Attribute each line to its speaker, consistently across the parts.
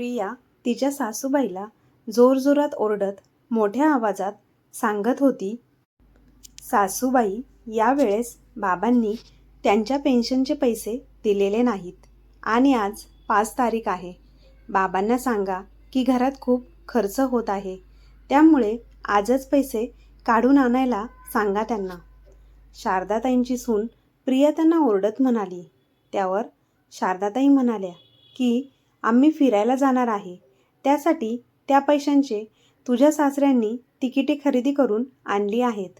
Speaker 1: प्रिया तिच्या सासूबाईला जोरजोरात ओरडत मोठ्या आवाजात सांगत होती सासूबाई यावेळेस बाबांनी त्यांच्या पेन्शनचे पैसे दिलेले नाहीत आणि आज पाच तारीख आहे. बाबांना सांगा की घरात खूप खर्च होत आहे. त्यामुळे आजच पैसे काढून आणायला सांगा त्यांना. शारदाताईंची सून प्रिया त्यांना ओरडत म्हणाली. त्यावर शारदाताई म्हणाल्या की आम्ही फिरायला जाणार आहे. त्यासाठी त्या पैशांचे तुझ्या सासऱ्यांनी तिकिटे खरेदी करून आणली आहेत.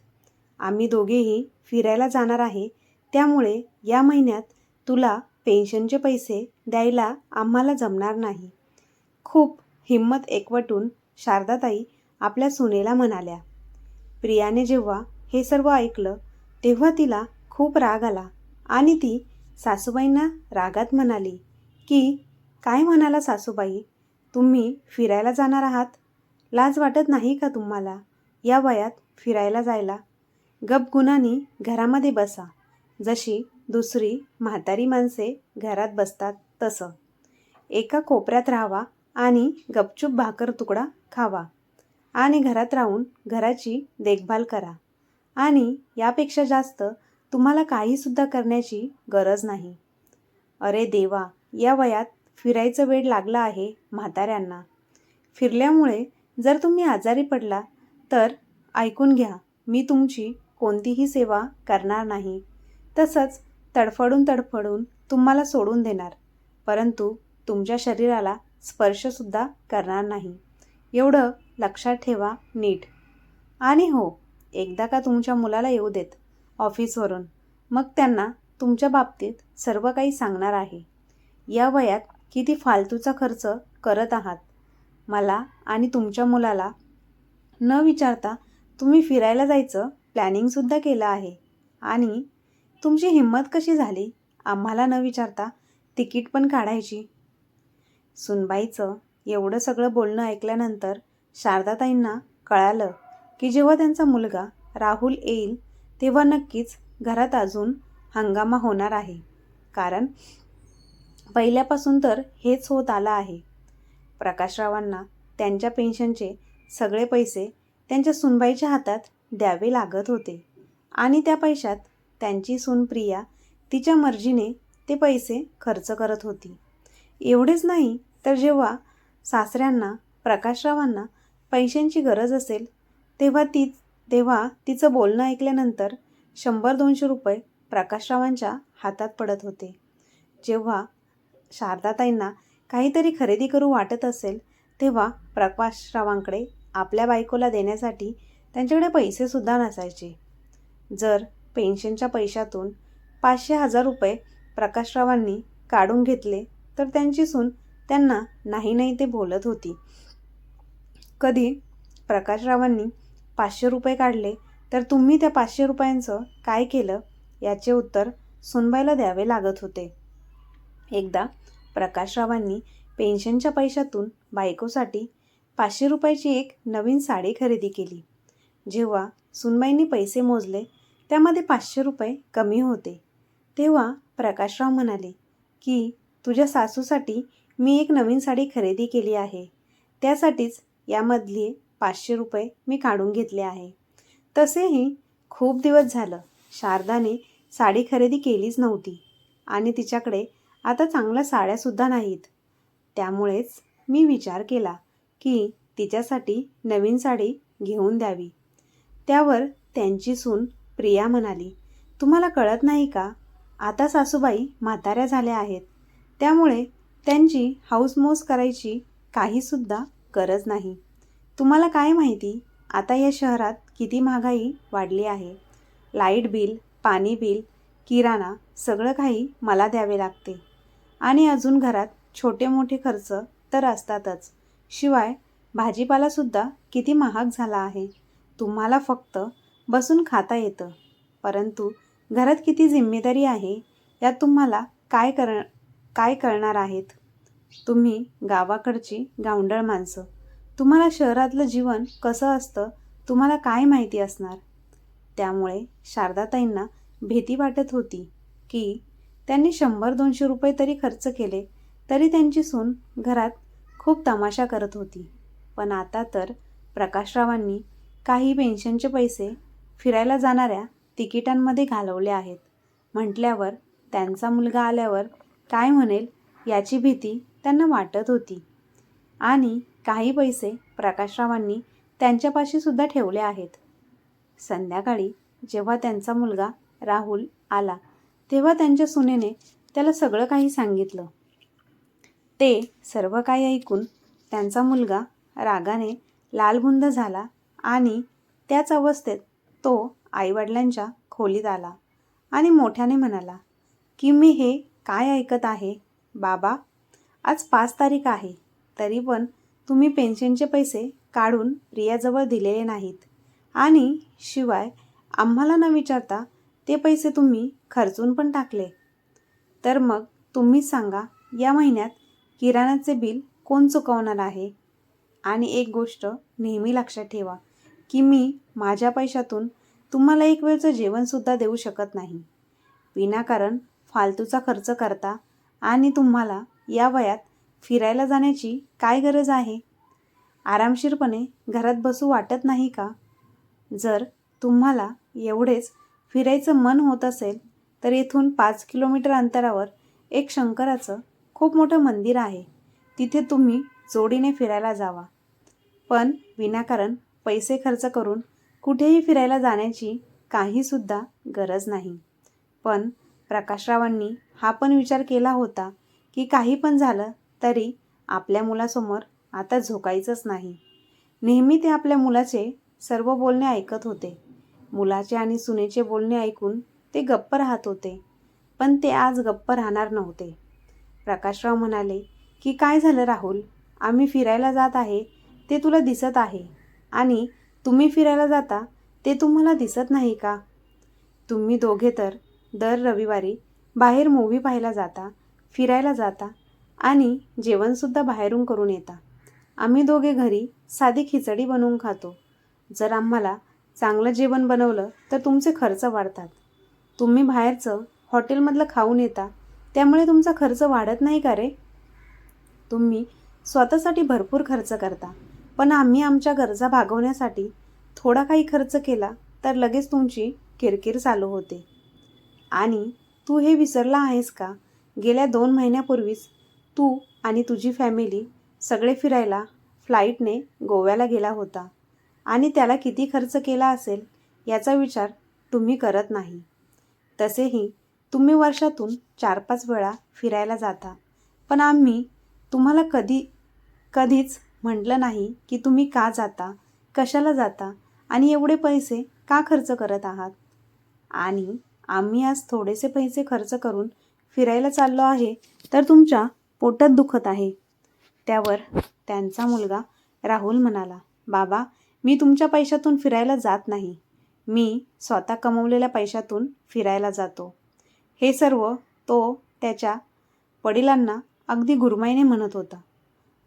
Speaker 1: आम्ही दोघेही फिरायला जाणार आहे. त्यामुळे या महिन्यात तुला पेन्शनचे पैसे द्यायला आम्हाला जमणार नाही. खूप हिंमत एकवटून शारदाताई आपल्या सुनेला म्हणाल्या. प्रियाने जेव्हा हे सर्व ऐकलं तेव्हा तिला खूप राग आला आणि ती सासूबाईंना रागात म्हणाली की काय म्हणाला सासूबाई? तुम्ही फिरायला जाणार आहात? लाज वाटत नाही का तुम्हाला? या वयात फिरायला जायला. गपगुणानी घरामध्ये बसा. जशी दुसरी म्हातारी माणसे घरात बसतात तसं. एका कोपऱ्यात राहावा आणि गपचूप भाकर तुकडा खावा आणि घरात राहून घराची देखभाल करा. आणि यापेक्षा जास्त तुम्हाला काहीसुद्धा करण्याची गरज नाही. अरे देवा या वयात फिरायचं वेळ लागला आहे म्हाताऱ्यांना. फिरल्यामुळे जर तुम्ही आजारी पडला तर ऐकून घ्या मी तुमची कोणतीही सेवा करणार नाही. तसंच तडफडून तडफडून तुम्हाला सोडून देणार परंतु तुमच्या शरीराला स्पर्शसुद्धा करणार नाही. एवढं लक्षात ठेवा नीट. आणि हो एकदा का तुमच्या मुलाला येऊ देत ऑफिसवरून मग त्यांना तुमच्या बाबतीत सर्व काही सांगणार आहे. या वयात किती फालतूचा खर्च करत आहात? मला आणि तुमच्या मुलाला न विचारता तुम्ही फिरायला जायचं प्लॅनिंगसुद्धा केलं आहे. आणि तुमची हिंमत कशी झाली? आम्हाला न विचारता तिकीट पण काढायची? सुनबाईचं एवढं सगळं बोलणं ऐकल्यानंतर शारदाताईंना कळालं की जेव्हा त्यांचा मुलगा राहुल येईल तेव्हा नक्कीच घरात अजून हंगामा होणार आहे. कारण पहिल्यापासून तर हेच होत आलं आहे. प्रकाशरावांना त्यांच्या पेन्शनचे सगळे पैसे त्यांच्या सुनबाईच्या हातात द्यावे लागत होते आणि त्या पैशात त्यांची सून प्रिया तिच्या मर्जीने ते पैसे खर्च करत होती. एवढेच नाही तर जेव्हा सासऱ्यांना प्रकाशरावांना पैशांची गरज असेल तेव्हा ती तेव्हा तिचं बोलणं ऐकल्यानंतर शंभर दोनशे रुपये प्रकाशरावांच्या हातात पडत होते. जेव्हा शारदाताईंना काहीतरी खरेदी करू वाटत असेल तेव्हा प्रकाशरावांकडे आपल्या बायकोला देण्यासाठी त्यांच्याकडे पैसेसुद्धा नसायचे. जर पेन्शनच्या पैशातून पाचशे हजार रुपये प्रकाशरावांनी काढून घेतले तर त्यांची सून त्यांना नाही नाही ते बोलत होती. कधी प्रकाशरावांनी पाचशे रुपये काढले तर तुम्ही त्या पाचशे रुपयांचं काय केलं याचे उत्तर सुनबाईला द्यावे लागत होते. एकदा प्रकाशरावांनी पेन्शनच्या पैशातून बायकोसाठी पाचशे रुपयाची एक नवीन साडी खरेदी केली. जेव्हा सुनबाईंनी पैसे मोजले त्यामध्ये पाचशे रुपये कमी होते. तेव्हा प्रकाशराव म्हणाले की तुझ्या सासूसाठी मी एक नवीन साडी खरेदी केली आहे. त्यासाठीच यामधले पाचशे रुपये मी काढून घेतले आहे. तसेही खूप दिवस झालं शारदाने साडी खरेदी केलीच नव्हती आणि तिच्याकडे आता चांगल्या साड्यासुद्धा नाहीत. त्यामुळेच मी विचार केला की तिच्यासाठी नवीन साडी घेऊन द्यावी. त्यावर त्यांची सून प्रिया म्हणाली तुम्हाला कळत नाही का? आता सासूबाई म्हाताऱ्या झाल्या आहेत. त्यामुळे त्यांची हाऊसमोज करायची काहीसुद्धा गरज नाही. तुम्हाला काय माहिती? आता या शहरात किती महागाई वाढली आहे. लाइट बिल पाणी बिल किराणा सगळं काही मला द्यावे लागते. आणि अजून घरात छोटे मोठे खर्च तर असतातच. शिवाय भाजीपालासुद्धा किती महाग झाला आहे. तुम्हाला फक्त बसून खाता येतं. परंतु घरात किती जिम्मेदारी आहे यात तुम्हाला काय कर काय करणार आहेत? तुम्ही गावाकडची गावंडळ माणसं. तुम्हाला शहरातलं जीवन कसं असतं तुम्हाला काय माहिती असणार? त्यामुळे शारदाताईंना भीती वाटत होती की त्यांनी शंभर दोनशे रुपये तरी खर्च केले तरी त्यांची सून घरात खूप तमाशा करत होती. पण आता तर प्रकाशरावांनी काही पेन्शनचे पैसे फिरायला जाणाऱ्या तिकिटांमध्ये घालवले आहेत. म्हटल्यावर त्यांचा मुलगा आल्यावर काय म्हणेल याची भीती त्यांना वाटत होती. आणि काही पैसे प्रकाशरावांनी त्यांच्यापाशी सुद्धा ठेवले आहेत. संध्याकाळी जेव्हा त्यांचा मुलगा राहुल आला तेव्हा त्यांच्या सुनेने त्याला सगळं काही सांगितलं. ते सर्व काही ऐकून त्यांचा मुलगा रागाने लालबुंद झाला आणि त्याच अवस्थेत तो आईवडिलांच्या खोलीत आला आणि मोठ्याने म्हणाला की मी हे काय ऐकत आहे? बाबा आज पाच तारीख आहे. तरी पण तुम्ही पेन्शनचे पैसे काढून प्रियाजवळ दिलेले नाहीत. आणि शिवाय आम्हाला न विचारता ते पैसे तुम्ही खर्चून पण टाकले. तर मग तुम्हीच सांगा या महिन्यात किराणाचे बिल कोण चुकवणार आहे? आणि एक गोष्ट नेहमी लक्षात ठेवा की मी माझ्या पैशातून तुम्हाला एक वेळचं जेवणसुद्धा देऊ शकत नाही. विनाकारण फालतूचा खर्च करता आणि तुम्हाला या वयात फिरायला जाण्याची काय गरज आहे? आरामशीरपणे घरात बसू वाटत नाही का? जर तुम्हाला एवढेच फिरायचं मन होत असेल तर येथून पाच किलोमीटर अंतरावर एक शंकराचं खूप मोठं मंदिर आहे. तिथे तुम्ही जोडीने फिरायला जावा. पण विनाकारण पैसे खर्च करून कुठेही फिरायला जाण्याची काहीसुद्धा गरज नाही. पण प्रकाशरावांनी हा पण विचार केला होता की काही पण झालं तरी आपल्या मुलासमोर आता झोकायचंच नाही. नेहमी ते आपल्या मुलाचे सर्व बोलणे ऐकत होते. मुलाचे आणि सुनेचे बोलणे ऐकून ते गप्प राहत होते. पण ते आज गप्प राहणार नव्हते. प्रकाशराव म्हणाले की काय झालं राहुल? आम्ही फिरायला जात आहे ते तुला दिसत आहे. आणि तुम्ही फिरायला जाता ते तुम्हाला दिसत नाही का? तुम्ही दोघे तर दर रविवारी बाहेर मूव्ही पाहायला जाता फिरायला जाता आणि जेवणसुद्धा बाहेरून करून येता. आम्ही दोघे घरी साधी खिचडी बनवून खातो. जर आम्हाला चांगलं जेवण बनवलं तर तुमचे खर्च वाढतात. तुम्ही बाहेरचं हॉटेलमधलं खाऊन येता त्यामुळे तुमचा खर्च वाढत नाही का रे? तुम्ही स्वतःसाठी भरपूर खर्च करता पण आम्ही आमच्या गरजा भागवण्यासाठी थोडा काही खर्च केला तर लगेच तुमची किरकिर चालू होते. आणि तू हे विसरला आहेस का? गेल्या दोन महिन्यापूर्वीच तू आणि तुझी फॅमिली सगळे फिरायला फ्लाईटने गोव्याला गेला होता. आणि त्याला किती खर्च केला असेल याचा विचार तुम्ही करत नाही. तसेही तुम्ही वर्षातून चार पाच वेळा फिरायला जाता. पण आम्ही तुम्हाला कधी कधीच म्हटलं नाही की तुम्ही का जाता कशाला जाता आणि एवढे पैसे का खर्च करत आहात? आणि आम्ही आज थोडेसे पैसे खर्च करून फिरायला चाललो आहे तर तुमच्या पोटात दुखत आहे. त्यावर त्यांचा मुलगा राहुल म्हणाला बाबा मी तुमच्या पैशातून फिरायला जात नाही. मी स्वतः कमवलेल्या पैशातून फिरायला जातो. हे सर्व तो त्याच्या वडिलांना अगदी गुरमाईने म्हणत होता.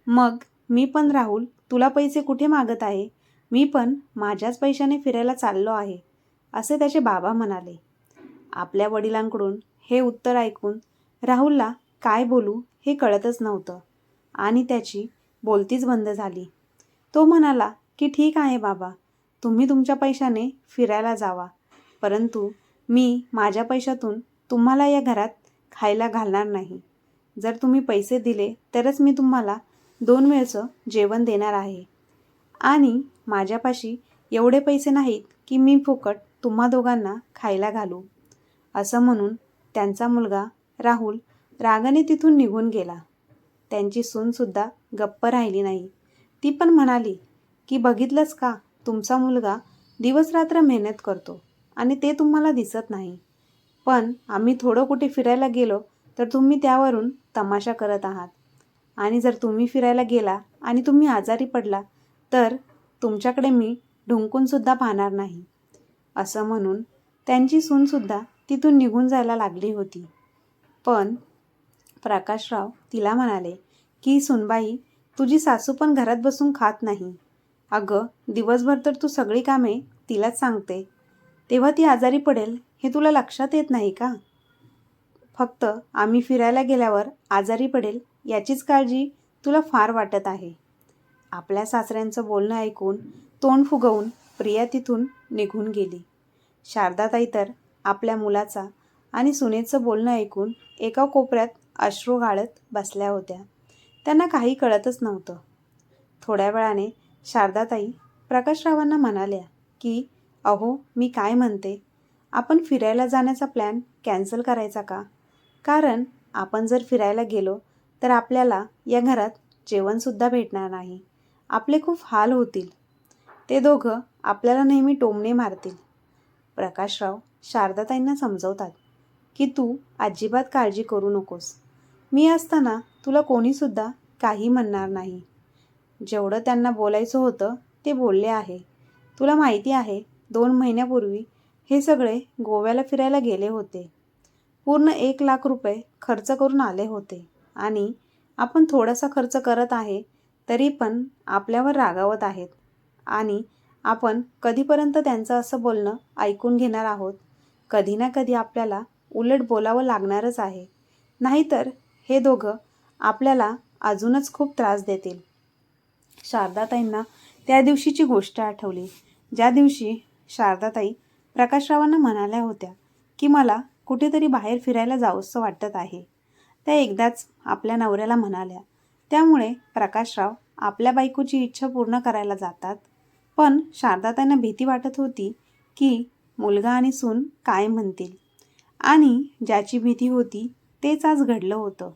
Speaker 1: मग मी पण राहुल तुला पैसे कुठे मागत आहे? मी पण माझ्याच पैशाने फिरायला चाललो आहे असे त्याचे बाबा म्हणाले. आपल्या वडिलांकडून हे उत्तर ऐकून राहुलला काय बोलू हे कळतच नव्हतं आणि त्याची बोलतीच बंद झाली. तो म्हणाला की ठीक आहे बाबा तुम्ही तुमच्या पैशाने फिरायला जावा. परंतु मी माझ्या पैशातून तुम्हाला या घरात खायला घालणार नाही. जर तुम्ही पैसे दिले तरच मी तुम्हाला दोन वेळचं जेवण देणार आहे. आणि माझ्यापाशी एवढे पैसे नाहीत की मी फुकट तुम्हा दोघांना खायला घालू. असं म्हणून त्यांचा मुलगा राहुल रागाने तिथून निघून गेला. त्यांची सूनसुद्धा गप्प राहिली नाही. ती पण म्हणाली की बघितलंच का? तुमचा मुलगा दिवसरात्र मेहनत करतो आणि ते तुम्हाला दिसत नाही. पण आम्ही थोडं कुठे फिरायला गेलो तर तुम्ही त्यावरून तमाशा करत आहात. आणि जर तुम्ही फिरायला गेला आणि तुम्ही आजारी पडला तर तुमच्याकडे मी ढुंकूनसुद्धा पाहणार नाही. असं म्हणून त्यांची सूनसुद्धा तिथून निघून जायला लागली होती. पण प्रकाशराव तिला म्हणाले की सुनबाई तुझी सासू पण घरात बसून खात नाही. अगं दिवसभर तर तू सगळी कामे तिलाच सांगते. तेव्हा ती आजारी पडेल हे तुला लक्षात येत नाही का? फक्त आम्ही फिरायला गेल्यावर आजारी पडेल याचीच काळजी तुला फार वाटत आहे. आपल्या सासऱ्यांचं बोलणं ऐकून तोंड फुगवून प्रिया तिथून निघून गेली. शारदाताई तर आपल्या मुलाचा आणि सुनेचं बोलणं ऐकून एका कोपऱ्यात अश्रू गाळत बसल्या होत्या. त्यांना काही कळतच नव्हतं. थोड्या वेळाने शारदाताई प्रकाशरावांना म्हणाल्या की अहो मी काय म्हणते? आपण फिरायला जाण्याचा प्लॅन कॅन्सल करायचा का? कारण आपण जर फिरायला गेलो तर आपल्याला या घरात जेवणसुद्धा भेटणार नाही. आपले खूप हाल होतील. ते दोघं आपल्याला नेहमी टोमणे मारतील. प्रकाशराव शारदाताईंना समजवतात की तू अजिबात काळजी करू नकोस. मी असताना तुला कोणीसुद्धा काही म्हणणार नाही. जेवढं त्यांना बोलायचं होतं ते बोलले आहे. तुला माहिती आहे दोन महिन्यापूर्वी हे सगळे गोव्याला फिरायला गेले होते. पूर्ण एक लाख रुपये खर्च करून आले होते. आणि आपण थोडासा खर्च करत आहे तरी पण आपल्यावर रागावत आहेत. आणि आपण कधीपर्यंत त्यांचं असं बोलणं ऐकून घेणार आहोत? कधी ना कधी आपल्याला उलट बोलावं लागणारच आहे. नाहीतर हे दोघं आपल्याला अजूनच खूप त्रास देतील. शारदाताईंना त्या दिवशीची गोष्ट आठवली. ज्या दिवशी शारदाताई प्रकाशरावांना म्हणाल्या होत्या की मला कुठेतरी बाहेर फिरायला जावंसं वाटत आहे. त्या एकदाच आपल्या नवऱ्याला म्हणाल्या. त्यामुळे प्रकाशराव आपल्या बायकोची इच्छा पूर्ण करायला जातात. पण शारदाताईंना भीती वाटत होती की मुलगा आणि सून काय म्हणतील? आणि ज्याची भीती होती तेच आज घडलं होतं.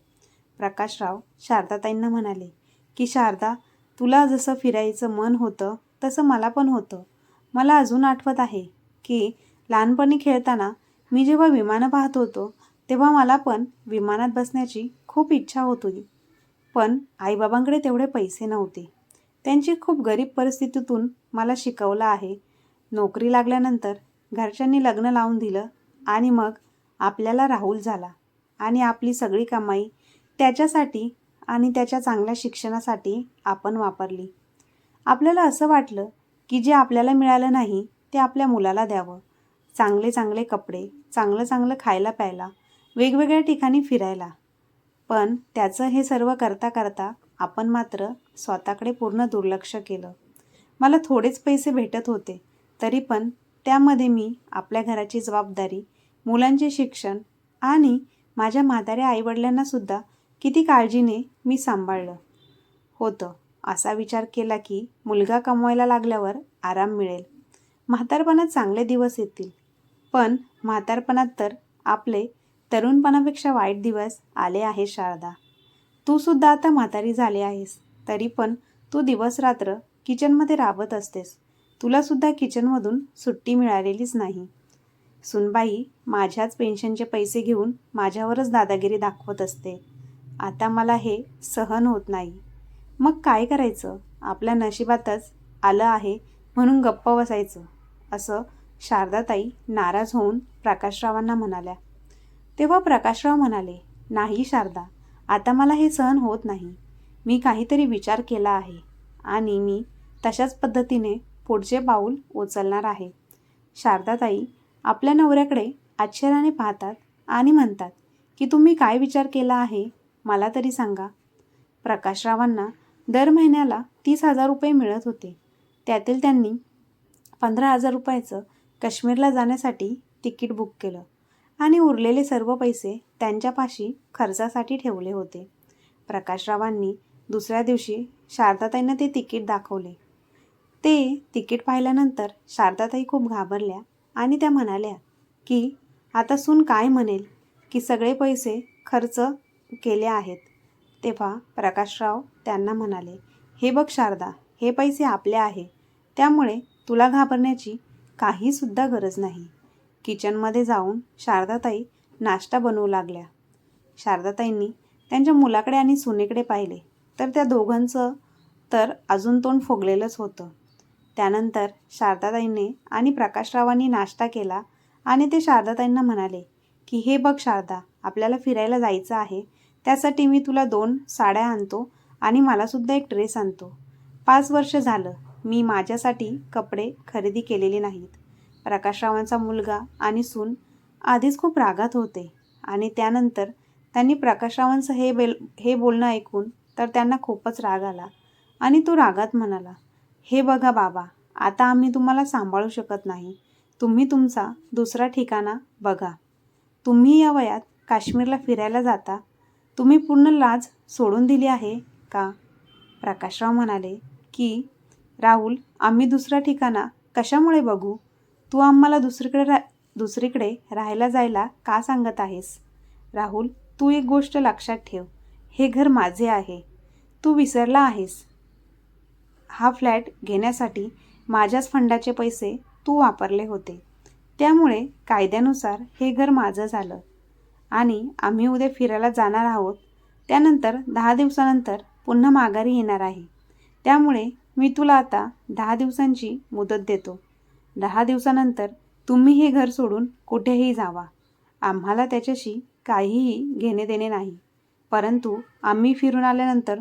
Speaker 1: प्रकाशराव शारदाताईंना म्हणाले की शारदा तुला जसं फिरायचं मन होतं तसं मला पण होतं. मला अजून आठवत आहे की लहानपणी खेळताना मी जेव्हा विमानं पाहत होतो तेव्हा मला पण विमानात बसण्याची खूप इच्छा होत होती. पण आईबाबांकडे तेवढे पैसे नव्हते. त्यांची खूप गरीब परिस्थितीतून मला शिकवलं आहे. नोकरी लागल्यानंतर घरच्यांनी लग्न लावून दिलं आणि मग आपल्याला राहुल झाला आणि आपली सगळी कमाई त्याच्यासाठी आणि त्याच्या चांगल्या शिक्षणासाठी आपण वापरली. आपल्याला असं वाटलं की जे आपल्याला मिळालं नाही ते आपल्या मुलाला द्यावं. चांगले चांगले कपडे चांगलं चांगलं खायला प्यायला वेगवेगळ्या ठिकाणी फिरायला. पण त्याचं हे सर्व करता करता आपण मात्र स्वतःकडे पूर्ण दुर्लक्ष केलं. मला थोडेच पैसे भेटत होते तरी पण त्यामध्ये मी आपल्या घराची जबाबदारी मुलांचे शिक्षण आणि माझ्या म्हाताऱ्या आईवडिलांनासुद्धा किती काळजीने मी सांभाळलं. होतं. असा विचार केला की मुलगा कमवायला लागल्यावर आराम मिळेल. म्हातारपणात चांगले दिवस येतील. पण म्हातारपणात तर आपले तरुणपणापेक्षा वाईट दिवस आले आहे शारदा. तू सुद्धा आता म्हातारी झाली आहेस. तरी पण तू दिवस रात्र किचनमध्ये राबत असतेस. तुलासुद्धा किचनमधून सुट्टी मिळालेलीच नाही. सुनबाई माझ्याच पेन्शनचे पैसे घेऊन माझ्यावरच दादागिरी दाखवत असते. आता मला हे सहन होत नाही. मग काय करायचं? आपल्या नशिबातच आलं आहे म्हणून गप्प बसायचं. असं शारदाताई नाराज होऊन प्रकाशरावांना म्हणाल्या. तेव्हा प्रकाशराव म्हणाले नाही शारदा आता मला हे सहन होत नाही. मी काहीतरी विचार केला आहे आणि मी तशाच पद्धतीने पुढचे पाऊल उचलणार आहे. शारदाताई आपल्या नवऱ्याकडे आश्चर्याने पाहतात आणि म्हणतात की तुम्ही काय विचार केला आहे मला तरी सांगा. प्रकाशरावांना दर महिन्याला तीस हजार रुपये मिळत होते. त्यातील त्यांनी पंधरा हजार रुपयाचं काश्मीरला जाण्यासाठी तिकीट बुक केलं आणि उरलेले सर्व पैसे त्यांच्यापाशी खर्चासाठी ठेवले होते. प्रकाशरावांनी दुसऱ्या दिवशी शारदाताईंना ते तिकीट दाखवले. ते तिकीट पाहिल्यानंतर शारदाताई खूप घाबरल्या आणि त्या म्हणाल्या की आता सून काय म्हणेल? की सगळे पैसे खर्च केले आहेत. तेव्हा प्रकाशराव त्यांना म्हणाले हे बघ शारदा हे पैसे आपले आहे. त्यामुळे तुला घाबरण्याची काहीसुद्धा गरज नाही. किचनमध्ये जाऊन शारदाताई नाश्ता बनवू लागल्या. शारदाताईंनी त्यांच्या मुलाकडे आणि सुनेकडे पाहिले. तर त्या दोघांचं तर अजून तोंड फोगलेलंच होतं. त्यानंतर शारदाताईंनी आणि प्रकाशरावांनी नाश्ता केला आणि ते शारदाताईंना म्हणाले की हे बघ शारदा आपल्याला फिरायला जायचं आहे. त्यासाठी मी तुला दोन साड्या आणतो आणि मलासुद्धा एक ड्रेस आणतो. पाच वर्ष झालं मी माझ्यासाठी कपडे खरेदी केलेले नाहीत. प्रकाशरावांचा मुलगा आणि सून आधीच खूप रागात होते आणि त्यानंतर त्यांनी प्रकाशरावांचं हे बेल हे बोलणं ऐकून तर त्यांना खूपच राग आला आणि तो रागात म्हणाला हे बघा बाबा आता आम्ही तुम्हाला सांभाळू शकत नाही. तुम्ही तुमचा दुसरा ठिकाणा बघा. तुम्ही या वयात काश्मीरला फिरायला जाता तुम्ही पूर्ण लाज सोडून दिली आहे का? प्रकाशराव म्हणाले की राहुल आम्ही दुसरा ठिकाणा. कशामुळे बघू? तू आम्हाला दुसरीकडे रा दुसरीकडे राहायला जायला का सांगत आहेस? राहुल तू एक गोष्ट लक्षात ठेव. हे घर माझे आहे. तू विसरला आहेस. हा फ्लॅट घेण्यासाठी माझ्याच फंडाचे पैसे तू वापरले होते. त्यामुळे कायद्यानुसार हे घर माझं झालं. आणि आम्ही उद्या फिरायला जाणार आहोत. त्यानंतर दहा दिवसानंतर पुन्हा माघारी येणार आहे. त्यामुळे मी तुला आता दहा दिवसांची मुदत देतो. दहा दिवसानंतर तुम्ही हे घर सोडून कुठेही जावा. आम्हाला त्याच्याशी काहीही घेणे देणे नाही. परंतु आम्ही फिरून आल्यानंतर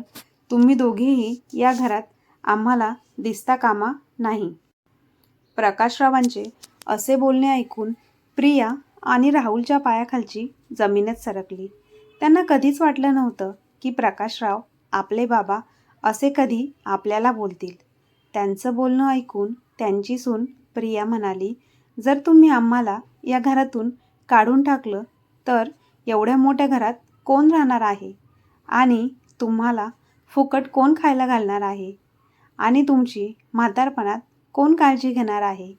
Speaker 1: तुम्ही दोघेही या घरात आम्हाला दिसता कामा नाही. प्रकाशरावांचे असे बोलणे ऐकून प्रिया आणि राहुलच्या पायाखालची जमीनच सरकली. त्यांना कधीच वाटलं नव्हतं की प्रकाशराव आपले बाबा असे कधी आपल्याला बोलतील. त्यांचं बोलणं ऐकून त्यांची सून प्रिया म्हणाली जर तुम्ही आम्हाला या घरातून काढून टाकलं तर एवढ्या मोठ्या घरात कोण राहणार आहे? आणि तुम्हाला फुकट कोण खायला घालणार आहे? आणि तुमची म्हातारपणात कोण काळजी घेणार आहे?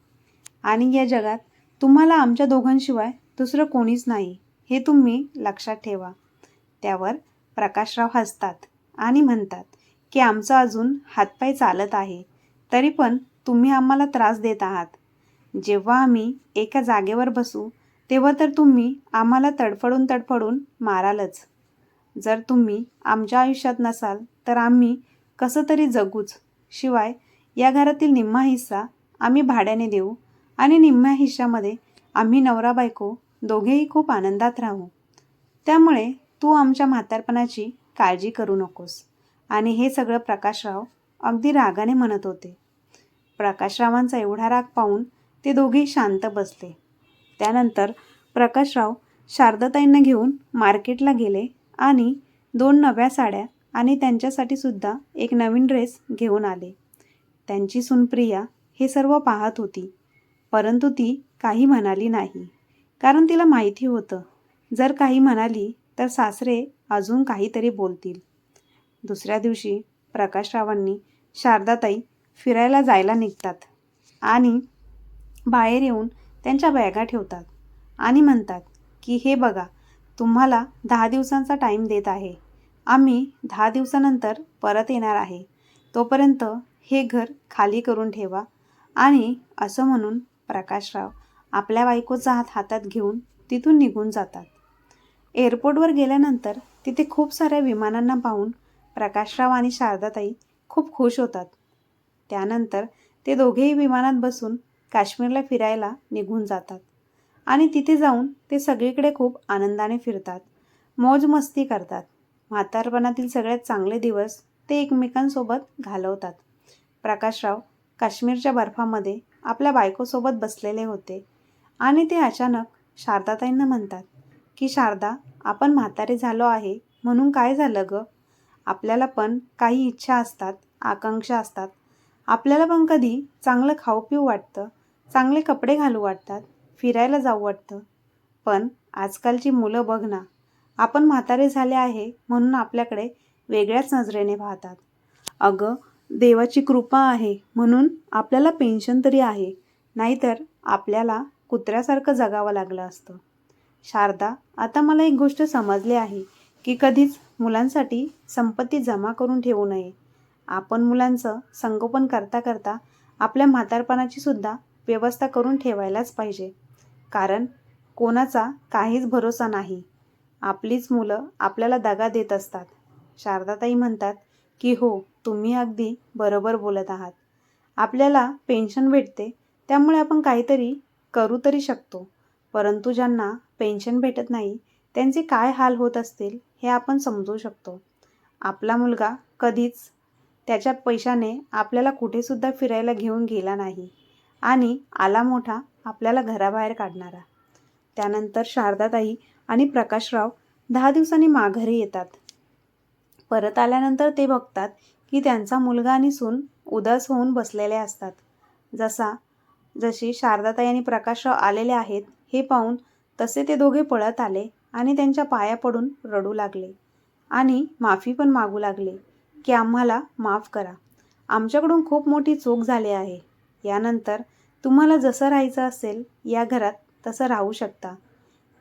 Speaker 1: आणि या जगात तुम्हाला आमच्या दोघांशिवाय दुसरं कोणीच नाही हे तुम्ही लक्षात ठेवा. त्यावर प्रकाशराव हसतात आणि म्हणतात की आमचं अजून हातपाय चालत आहे तरी पण तुम्ही आम्हाला त्रास देत आहात. जेव्हा आम्ही एका जागेवर बसू तेव्हा तर तुम्ही आम्हाला तडफडून तडफडून मारालच. जर तुम्ही आमच्या आयुष्यात नसाल तर आम्ही कसं तरी जगूच. शिवाय या घरातील निम्मा हिस्सा आम्ही भाड्याने देऊ आणि निम्म्या हिश्श्यामध्ये आम्ही नवरा बायको दोघेही खूप आनंदात राहू. त्यामुळे तू आमच्या म्हातारपणाची काळजी करू नकोस. आणि हे सगळं प्रकाशराव अगदी रागाने म्हणत होते. प्रकाशरावांचा एवढा राग पाहून ते दोघेही शांत बसले. त्यानंतर प्रकाशराव शारदाताईंना घेऊन मार्केटला गेले आणि दोन नव्या साड्या आणि त्यांच्यासाठी सुद्धा एक नवीन ड्रेस घेऊन आले. त्यांची सुनप्रिया हे सर्व पाहत होती. परंतु ती काही म्हणाली नाही. कारण तिला माहिती होतं. जर काही म्हणाली तर सासरे अजून काहीतरी बोलतील. दुसऱ्या दिवशी प्रकाशरावांनी शारदाताई फिरायला जायला निघतात आणि बाहेर येऊन त्यांच्या बॅगा ठेवतात आणि म्हणतात की हे बघा तुम्हाला दहा दिवसांचा टाईम देत आहे. आम्ही दहा दिवसानंतर परत येणार आहे. तोपर्यंत हे घर खाली करून ठेवा आणि असं म्हणून प्रकाशराव आपल्या बायकोचा हात हातात घेऊन तिथून निघून जातात. एअरपोर्टवर गेल्यानंतर तिथे खूप साऱ्या विमानांना पाहून प्रकाशराव आणि शारदाताई खूप खुश होतात. त्यानंतर ते दोघेही विमानात बसून काश्मीरला फिरायला निघून जातात आणि तिथे जाऊन ते सगळीकडे खूप आनंदाने फिरतात. मौज मस्ती करतात. म्हातारपणातील सगळ्यात चांगले दिवस ते एकमेकांसोबत घालवतात. प्रकाशराव काश्मीरच्या बर्फामध्ये आपल्या बायकोसोबत बसलेले होते. आणि ते अचानक शारदाताईंना म्हणतात की शारदा आपण म्हातारे झालो आहे म्हणून काय झालं गं? आपल्याला पण काही इच्छा असतात आकांक्षा असतात. आपल्याला पण कधी चांगलं खाऊ पिऊ वाटतं चांगले कपडे घालू वाटतात फिरायला जाऊ वाटतं. पण आजकालची मुलं बघ ना आपण म्हातारे झाले आहे म्हणून आपल्याकडे वेगळ्याच नजरेने पाहतात. अगं देवाची कृपा आहे म्हणून आपल्याला पेन्शन तरी आहे. नाहीतर आपल्याला कुत्र्यासारखं जगावं लागलं असतं. शारदा आता मला एक गोष्ट समजली आहे की कधीच मुलांसाठी संपत्ती जमा करून ठेवू नये. आपण मुलांचं संगोपन करता करता आपल्या म्हातारपणाची सुद्धा व्यवस्था करून ठेवायलाच पाहिजे. कारण कोणाचा काहीच भरोसा नाही. आपलीच मुलं आपल्याला दगा देत असतात. शारदाताई म्हणतात की हो तुम्ही अगदी बरोबर बोलत आहात. आपल्याला पेन्शन भेटते त्यामुळे आपण काहीतरी करू तरी शकतो. परंतु ज्यांना पेन्शन भेटत नाही त्यांचे काय हाल होत असतील हे आपण समजू शकतो. आपला मुलगा कधीच त्याच्या पैशाने आपल्याला कुठेसुद्धा फिरायला घेऊन गेला नाही आणि आला मोठा आपल्याला घराबाहेर काढणारा. त्यानंतर शारदाताई आणि प्रकाशराव दहा दिवसांनी माघारी येतात. परत आल्यानंतर ते बघतात की त्यांचा मुलगा आणि सून उदास होऊन बसलेले असतात. जसा जशी शारदाताई आणि प्रकाशराव आलेले आहेत हे पाहून तसे ते दोघे पळत आले आणि त्यांच्या पाया पडून रडू लागले. आणि माफी पण मागू लागले की आम्हाला माफ करा. आमच्याकडून खूप मोठी चूक झाली आहे. यानंतर तुम्हाला जसं राहायचं असेल या घरात तसं राहू शकता.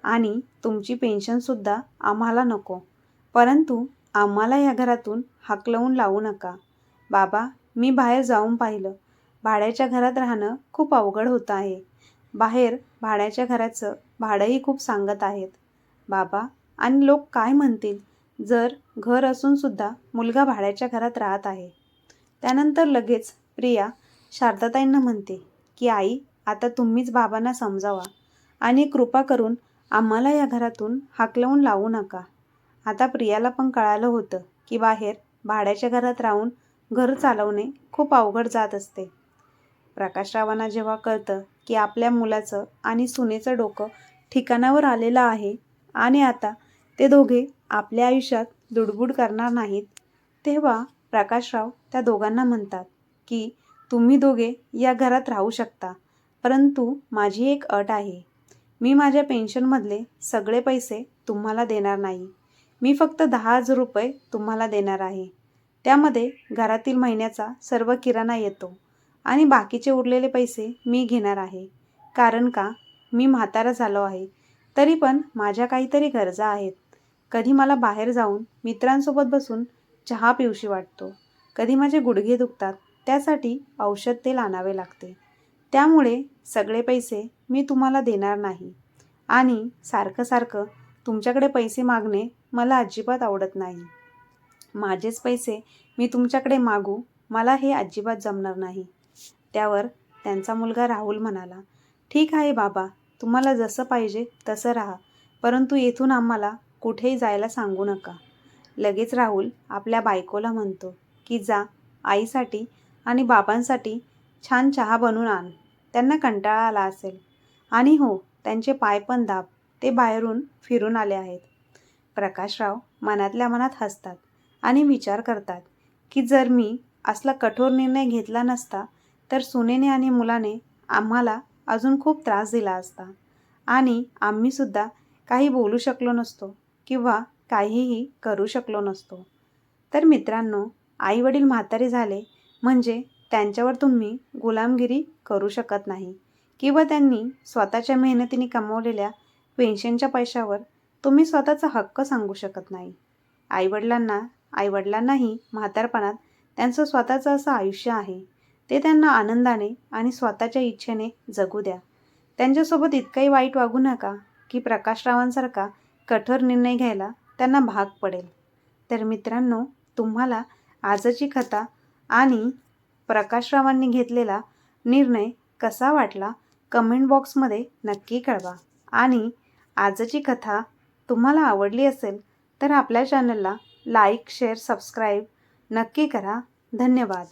Speaker 1: आणि तुमची पेन्शनसुद्धा आम्हाला नको. परंतु आम्हाला या घरातून हाकलवून लावू नका. बाबा मी बाहेर जाऊन पाहिलं. भाड्याच्या घरात राहणं खूप अवघड होतं आहे. बाहेर भाड्याच्या घराचं भाडंही खूप सांगत आहेत. बाबा आणि लोक काय म्हणतील? जर घर असूनसुद्धा मुलगा भाड्याच्या घरात राहत आहे. त्यानंतर लगेच प्रिया शारदाताईंना म्हणते की आई आता तुम्हीच बाबांना समजावा आणि कृपा करून आम्हाला या घरातून हाकलवून लावू नका. आता प्रियाला पण कळालं होतं की बाहेर भाड्याच्या घरात राहून घर चालवणे खूप अवघड जात असते. प्रकाशरावांना जेव्हा कळतं की आपल्या मुलाचं आणि सुनेचं डोकं ठिकाणावर आलेलं आहे आणि आता ते दोघे आपल्या आयुष्यात दुडबुड करणार नाहीत तेव्हा प्रकाशराव त्या दोघांना म्हणतात की तुम्ही दोघे या घरात राहू शकता परंतु माझी एक अट आहे. मी माझ्या पेन्शनमधले सगळे पैसे तुम्हाला देणार नाही. मी फक्त दहा हजार रुपये तुम्हाला देणार आहे. त्यामध्ये घरातील महिन्याचा सर्व किराणा येतो आणि बाकीचे उरलेले पैसे मी घेणार आहे. कारण का? मी म्हातारा झालो आहे. तरी पण माझ्या काहीतरी गरजा आहेत. कधी मला बाहेर जाऊन मित्रांसोबत बसून चहा पिवशी वाटतो. कधी माझे गुडघे दुखतात. त्यासाठी औषध तेल आणावे लागते. त्यामुळे सगळे पैसे मी तुम्हाला देणार नाही. आणि सारखं सारखं तुमच्याकडे पैसे मागणे मला अजिबात आवडत नाही. माझेच पैसे मी तुमच्याकडे मागू मला हे अजिबात जमणार नाही. त्यावर त्यांचा मुलगा राहुल म्हणाला ठीक आहे बाबा तुम्हाला जसं पाहिजे तसं राहा परंतु येथून आम्हाला कुठेही जायला सांगू नका. लगेच राहुल आपल्या बायकोला म्हणतो की जा आईसाठी आणि बाबांसाठी छान चहा बनवून आण त्यांना कंटाळा आला असेल. आणि हो त्यांचे पाय पण दाब ते बाहेरून फिरून आले आहेत. प्रकाशराव मनातल्या मनात हसतात आणि विचार करतात की जर मी असला कठोर निर्णय घेतला नसता तर सुनेने आणि मुलाने आम्हाला अजून खूप त्रास दिला असता. आणि आम्हीसुद्धा काही बोलू शकलो नसतो किंवा काहीही करू शकलो नसतो. तर मित्रांनो आईवडील म्हातारे झाले म्हणजे त्यांच्यावर तुम्ही गुलामगिरी करू शकत नाही किंवा त्यांनी स्वतःच्या मेहनतीने कमवलेल्या पेन्शनच्या पैशावर तुम्ही स्वतःचा हक्क सांगू शकत नाही. आईवडिलांना आईवडिलांनाही म्हातारपणात त्यांचं स्वतःचं असं आयुष्य आहे. ते त्यांना आनंदाने आणि स्वतःच्या इच्छेने जगू द्या. त्यांच्यासोबत इतकंही वाईट वागू नका की प्रकाशरावांसारखा कठोर निर्णय घ्यायला त्यांना भाग पडेल. तर मित्रांनो तुम्हाला आजची कथा आणि प्रकाशरावांनी घेतलेला निर्णय कसा वाटला? कमेंट बॉक्समध्ये नक्की कळवा. आणि आजची कथा तुम्हाला आवडली असेल तर आपल्या चॅनलला लाईक शेअर सबस्क्राईब नक्की करा. धन्यवाद.